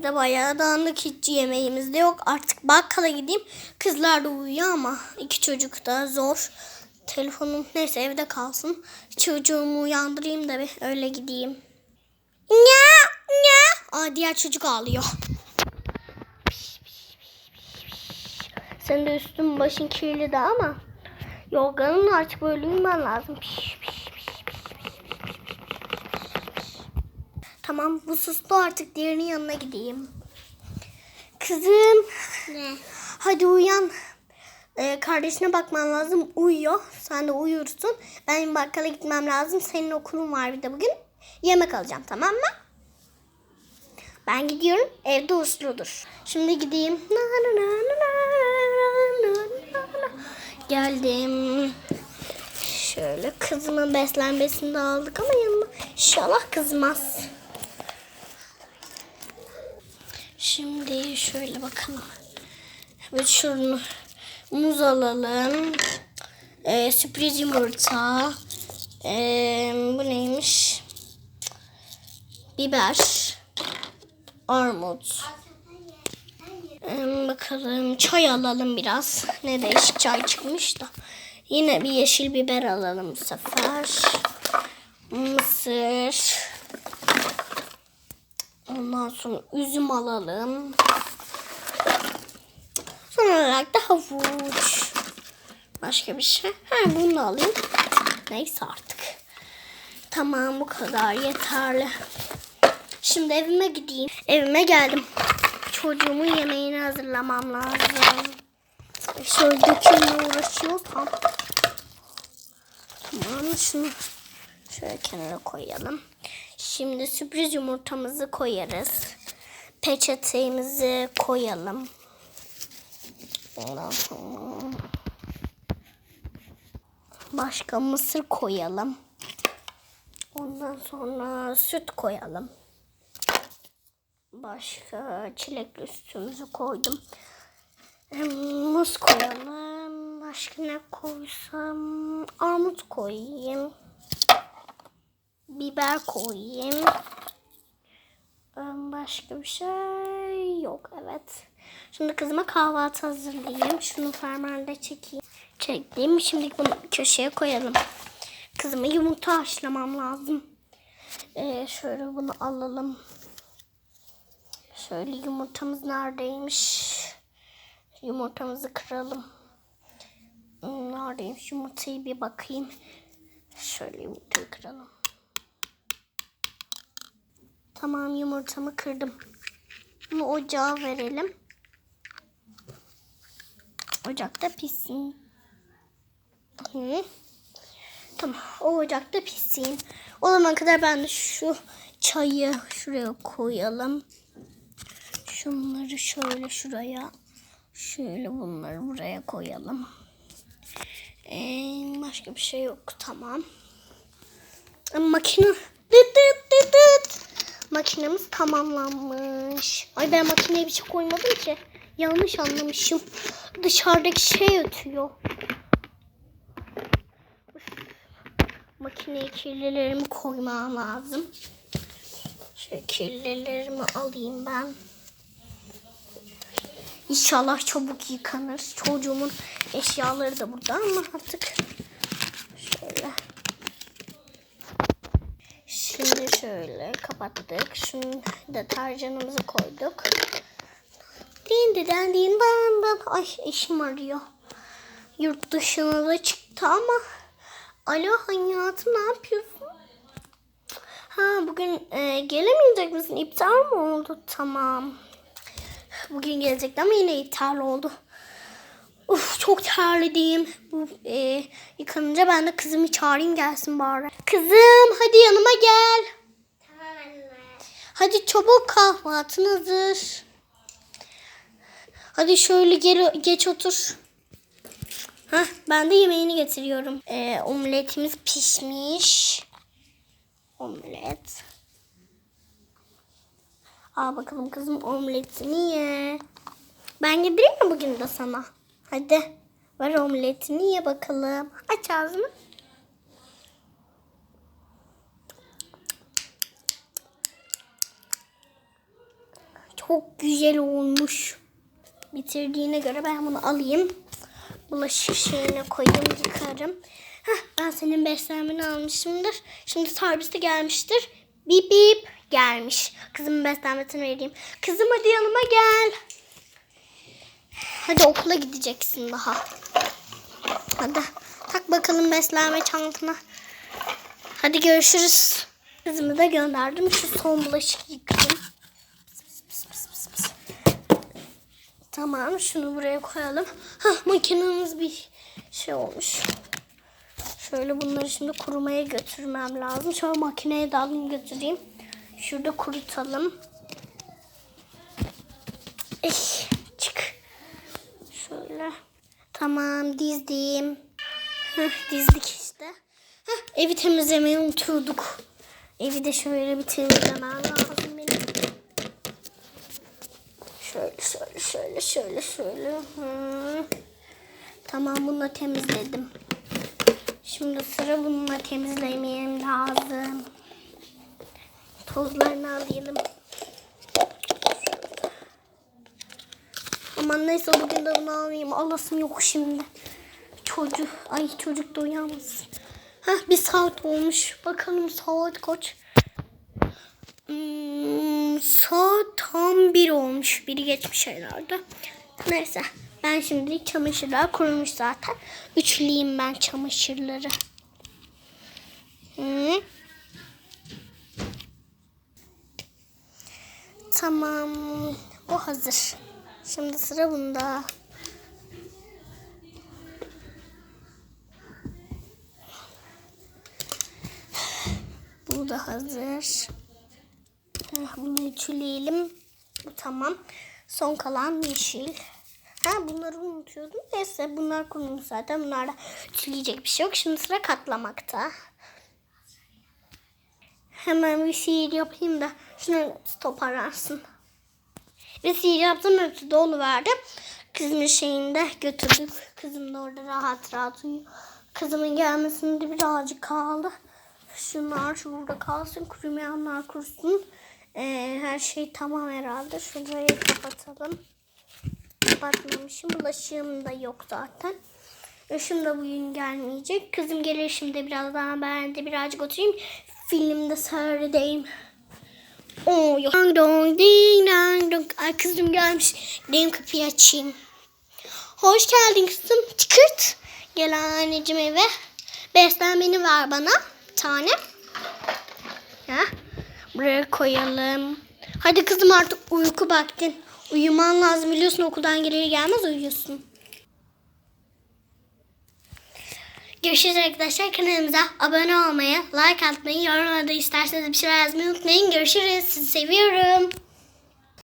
Evde bayağı dağınık hiç yemeğimiz de yok. Artık bakkala gideyim. Kızlar da uyuyor ama iki çocuk da zor. Telefonum neyse evde kalsın. Çocuğumu uyandırayım da bir öyle gideyim. Ya ya. Aa diğer çocuk ağlıyor. Senin de üstün başın kirli de ama yorganın artık böyle uyuman lazım. Piş, piş, piş, piş, piş. Tamam bu sustu artık diğerinin yanına gideyim. Kızım Ne? hadi uyan. Ee, kardeşine bakman lazım uyuyor. Sen de uyursun. Ben bakkala gitmem lazım. Senin okulun var bir de bugün. Yemek alacağım tamam mı? Ben gidiyorum. Evde usludur. Şimdi gideyim. Geldim. Şöyle kızımın beslenmesini de aldık ama yanıma inşallah kızmaz. Şimdi şöyle bakalım. Evet şunu muz alalım. Ee, sürpriz yumurta. Ee, bu neymiş? Biber. Armut. Ee, bakalım çay alalım biraz. Ne değişik çay çıkmış da. Yine bir yeşil biber alalım bu sefer. Mısır. Ondan sonra üzüm alalım. Son olarak da havuç. Başka bir şey. Ha bunu alayım. Neyse artık. Tamam bu kadar yeterli. Şimdi evime gideyim. Evime geldim. Çocuğumun yemeğini hazırlamam lazım. Şöyle dökümle uğraşıyorsam. Tamam şunu şöyle kenara koyalım. Şimdi sürpriz yumurtamızı koyarız. Peçetemizi koyalım. Başka mısır koyalım. Ondan sonra süt koyalım. Başka çilekli sütümüzü koydum. Muz koyalım. Başka ne koysam? Armut koyayım. Biber koyayım. Em, Başka bir şey yok. Evet. Şimdi kızıma kahvaltı hazırlayayım. Şunu fermuarda çekeyim. Çektim. Şimdi bunu köşeye koyalım. Kızıma yumurta haşlamam lazım. Ee, şöyle bunu alalım. Şöyle yumurtamız neredeymiş? Yumurtamızı kıralım. Neredeymiş yumurtayı bir bakayım. Şöyle yumurtayı kıralım. Tamam yumurtamı kırdım. Bunu ocağa verelim. Ocakta pişsin. Hı. Tamam o ocakta pişsin. O zaman kadar ben de şu çayı şuraya koyalım. Şunları şöyle şuraya. Şöyle bunları buraya koyalım. Ee, başka bir şey yok. Tamam. Makine. Dıt dıt. Makinemiz tamamlanmış. Ay ben makineye bir şey koymadım ki. Yanlış anlamışım. Dışarıdaki şey ötüyor. Makineye kirlilerimi koymam lazım. Şöyle kirlilerimi alayım ben. İnşallah çabuk yıkanır. Çocuğumun eşyaları da burada ama artık şöyle. Şimdi şöyle kapattık. Şunu deterjanımızı koyduk. Din din din dan dan. Ay eşim arıyor. Yurt dışına da çıktı ama. Alo hayatım ne yapıyorsun? Ha bugün e, gelemeyecek misin? İptal mi oldu? Tamam. Bugün gelecekti ama yine iptal oldu. Uf çok terledim. Bu e, yıkanınca ben de kızımı çağırayım gelsin bari. Kızım hadi yanıma gel. Hadi çabuk kahvaltın hazır. Hadi şöyle gel, geç otur. Hah, ben de yemeğini getiriyorum. Ee, omletimiz pişmiş. Omlet. Al bakalım kızım omletini ye. Ben yedireyim mi bugün de sana? Hadi ver omletini ye bakalım. Aç ağzını. Çok güzel olmuş. Bitirdiğine göre ben bunu alayım. Bulaşık şeyine koyayım yıkarım. Heh, ben senin beslenmeni almışımdır. Şimdi serviste gelmiştir. Bip bip gelmiş. Kızımın beslenmesini vereyim. Kızım hadi yanıma gel. Hadi okula gideceksin daha. Hadi tak bakalım beslenme çantana. Hadi görüşürüz. Kızımı da gönderdim. Şu son bulaşık yıkayayım. Tamam şunu buraya koyalım. Hah makinemiz bir şey olmuş. Şöyle bunları şimdi kurumaya götürmem lazım. Şöyle makineye de alayım götüreyim. Şurada kurutalım. Eh, çık. Şöyle. Tamam dizdim. Heh, dizdik işte. Heh, evi temizlemeyi unutuyorduk. Evi de şöyle bir temizlemem lazım benim. Şöyle şöyle şöyle şöyle şöyle. Tamam bunu temizledim. Şimdi sıra bununla temizlemem lazım. Tozlarını alayım. Aman neyse bugün de bunu almayayım. Alasım yok şimdi. Çocuk, ay çocuk da uyanmasın. Heh bir saat olmuş. Bakalım saat kaç? Hmm, saat tam bir olmuş. Biri geçmiş herhalde. Neyse. Ben şimdi çamaşırlar kurumuş zaten. Üçleyeyim ben çamaşırları. Hı. Tamam. Bu hazır. Şimdi sıra bunda. Bu da hazır. Bunu ütüleyelim. Tamam. Son kalan yeşil. Ha bunları unutuyordum. Neyse bunlar kurulmuş zaten. Bunlarda ütüleyecek bir şey yok. Şimdi sıra katlamakta. Hemen bir sihir yapayım da şunu toparlansın. Ve sihir yaptım ötü dolu verdim. Kızımın şeyinde götürdük. Kızım da orada rahat rahat uyuyor. Kızımın gelmesinde birazcık kaldı. Şunlar şurada kalsın. Kurumayanlar kurusun. Ee, her şey tamam herhalde. Şurayı kapatalım. Kapatmamışım. Bulaşığım da yok zaten. Eşim de bugün gelmeyecek. Kızım gelir şimdi birazdan. Ben de birazcık oturayım. Filmde seyredeyim. Oo, yok. Dong dong ding dong dong. Ay kızım gelmiş. Gideyim kapıyı açayım. Hoş geldin kızım. Çıkırt. Gel anneciğim eve. Beslenmeni ver bana. Bir tane. Ha? Buraya koyalım. Hadi kızım artık uyku vaktin. Uyuman lazım biliyorsun okuldan gelir gelmez uyuyorsun. Görüşürüz arkadaşlar. Kanalımıza abone olmayı, like atmayı, yorumlarda isterseniz bir şey yazmayı unutmayın. Görüşürüz. Sizi seviyorum.